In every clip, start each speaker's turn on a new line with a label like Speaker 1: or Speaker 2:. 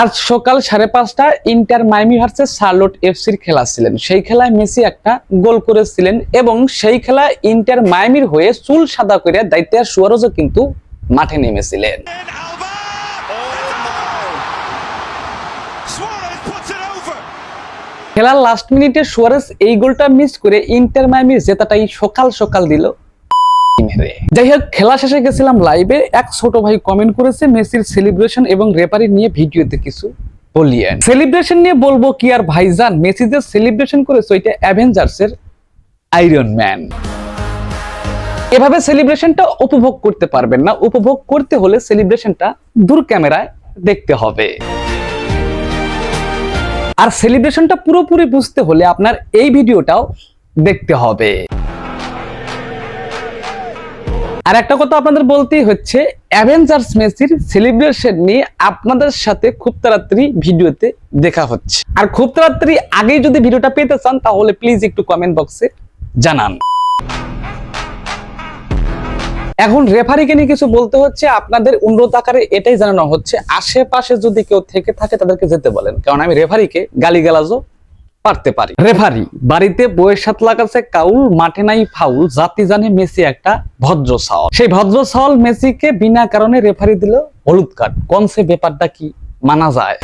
Speaker 1: আজ সকাল সাড়ে পাঁচটা ইন্টার মাইমি ভার্সেস শার্লট এফসির খেলা ছিলেন সেই খেলায় মেসি একটা গোল করেছিলেন এবং সেই খেলা ইন্টার মাইমির হয়ে চুল সাদা করে দায়িত্ব সুয়ারোজও কিন্তু মাঠে নেমেছিলেন!
Speaker 2: Oh!
Speaker 1: খেলার লাস্ট মিনিটে সুয়ারেস এই গোলটা মিস করে ইন্টার মাইমির জেতাটাই সকাল সকাল দিল যাই হোক, খেলা শেষে গেছিলাম লাইভে এক ছোট ভাই কমেন্ট করেছে, মেসির সেলিব্রেশন এবং রেপারি নিয়ে ভিডিওতে কিছু বলিয়েন। সেলিব্রেশন নিয়ে বলব কি আর ভাইজান, মেসি যে সেলিব্রেশন করেছে, ওইটা অ্যাভেঞ্জার্সের আয়রন ম্যান এভাবে সেলিব্রেশনটা উপভোগ করতে পারবেন না। উপভোগ করতে হলে সেলিব্রেশনটা দূর ক্যামেরায় দেখতে হবে। আর সেলিব্রেশনটা পুরোপুরি বুঝতে হলে আপনার এই ভিডিওটাও দেখতে হবে। আর একটা কথা আপনাদের বলতেই হচ্ছে অ্যাভেঞ্জার্স মেসির সেলিব্রেশন নিয়ে আপনাদের সাথে খুব তাড়াতাড়ি ভিডিওতে দেখা হচ্ছে। আর খুব তাড়াতাড়ি আগেই যদি ভিডিওটা পেতে চান, তাহলে প্লিজ একটু কমেন্ট বক্সে জানান। এখন রেফারিকে নিয়ে কিছু বলতে হচ্ছে, আপনাদের অনুরোধ আকারে এটাই জানানো হচ্ছে, আশেপাশে যদি কেউ থেকে থাকে, তাদেরকে যেতে বলেন। কারণ আমি রেফারিকে গালিগালাজও পারতে পারি। রেফারি বাড়িতে বইয়ের সাথে লাগাচ্ছে কাউল, মাঠে নাই ফাউল, জাতি জানে মেসি একটা ভদ্র সাওয়াল সেই ভদ্র সাওয়াল মেসিকে বিনা কারণে রেফারি দিল হলুদ কার্ড কোন সে ব্যাপারটা কি মানা যায়?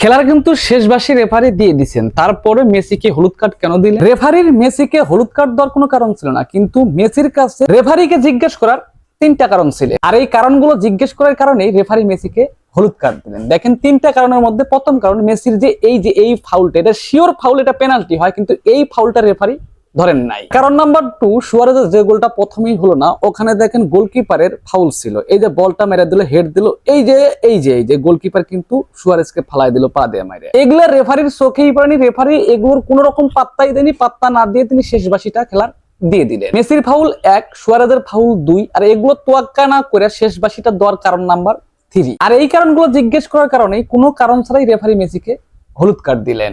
Speaker 1: খেলার কিন্তু শেষবাসী রেফারি দিয়ে দিচ্ছেন তারপরে মেসিকে হলুদ কার্ড কেন দিলেন? রেফারির মেসিকে হলুদ কার্ড দেওয়ার কোনো কারণ ছিল না, কিন্তু মেসির কাছে রেফারিকে জিজ্ঞেস করার তিনটা কারণ ছিল। আর এই কারণগুলো জিজ্ঞেস করার কারণেই রেফারি মেসিকে হলুদ কার্ড দিলেন। দেখেন তিনটা কারণের মধ্যে প্রথম কারণ মেসির যে এই যে এই ফাউলটা এটা শিওর ফাউল এটা পেনাল্টি হয়, কিন্তু এই ফাউলটা রেফারি ধরেন নাই। কারণ নাম্বার টু সুয়ারেজের যে গোলটা প্রথমেই হলো না, ওখানে দেখেন গোলকিপারের ফাউল ছিল। এই যে বলটা মেরে দিল হেড দিল, এই যে এই যে এই যে গোলকিপার কিন্তু সুয়ারেজকে ফালাই দিল, পা দিয়ে মারে এগুলো রেফারির চোখেই পড়েনি রেফারি এগুলোর কোন রকম পাত্তাই দেয়নি, পাত্তা না দিয়ে তিনি শেষ বাসিটা খেলার দিয়ে দিলেন। মেসির ফাউল এক সুয়ারেজের ফাউল দুই, আর এগুলো তোয়াক্কা না করে শেষ বাসিটা দেওয়ার কারণ নাম্বার থ্রি। আর এই কারণগুলো জিজ্ঞেস করার কারণে কোনো কারণ ছাড়াই রেফারি মেসিকে হলুদ কার্ড দিলেন।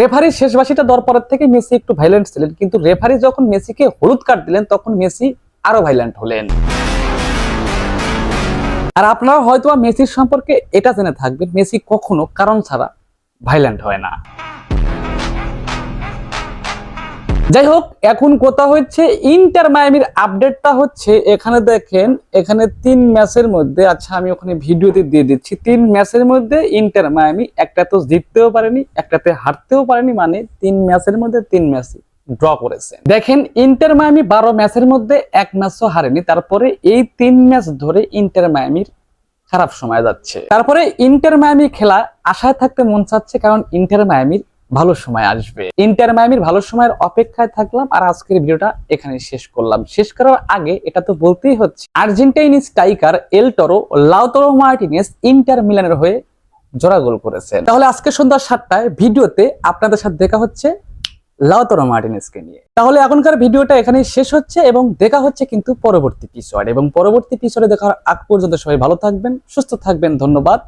Speaker 1: রেফারি শেষ বাসিটা দেওয়ার পরের থেকে মেসি একটু ভাইলেন্ট ছিলেন, কিন্তু রেফারি যখন মেসিকে হলুদ কার্ড দিলেন, তখন মেসি আরও ভাইলেন্ট হলেন। আর আপনারা হয়তো মেসির সম্পর্কে এটা জেনে থাকবেন, মেসি কখনো কারণ ছাড়া ভাইলেন্ট হয় না। যাই হোক এখন কথা হচ্ছে ইন্টার মায়ামির আপডেটটা হচ্ছে, এখানে দেখেন, এখানে তিন ম্যাচের মধ্যে আচ্ছা আমি ওখানে ভিডিওতে দিয়ে দিচ্ছি, তিন ম্যাচের মধ্যে ইন্টার মায়ামি একটা তো জিততেও পারেনি, একটাতে হারতেও পারেনি মানে তিন ম্যাচের মধ্যে তিন ম্যাচই ড্র করেছে। দেখেন ইন্টার মায়ামি বারো ম্যাচের মধ্যে এক ম্যাচও হারেনি, তারপরে এই তিন ম্যাচ ধরে ইন্টার মায়ামির খারাপ সময় যাচ্ছে। তারপরে ইন্টার মায়ামি খেলা আশায় থাকতে মন চাচ্ছে, কারণ ইন্টার মায়ামির ভালো সময় আসবে। ইন্টার মায়ামির ভালো সময়ের অপেক্ষায় থাকলাম আর আজকের ভিডিওটা এখানে শেষ করলাম। শেষ করার আগে এটা তো বলতেই হচ্ছে, Argentine striker El Toro Lautaro Martinez Inter মিলানের হয়ে জোড়া গোল করেছেন। তাহলে আজকে সন্ধ্যা সাতটায় ভিডিওতে আপনাদের সাথে দেখা হচ্ছে লাউতরো মার্টিনেসকে নিয়ে। তাহলে এখনকার ভিডিওটা এখানেই শেষ হচ্ছে এবং দেখা হচ্ছে কিন্তু পরবর্তী পিসোড এবং পরবর্তী পিসোডে দেখার আগ পর্যন্ত সবাই ভালো থাকবেন, সুস্থ থাকবেন, ধন্যবাদ।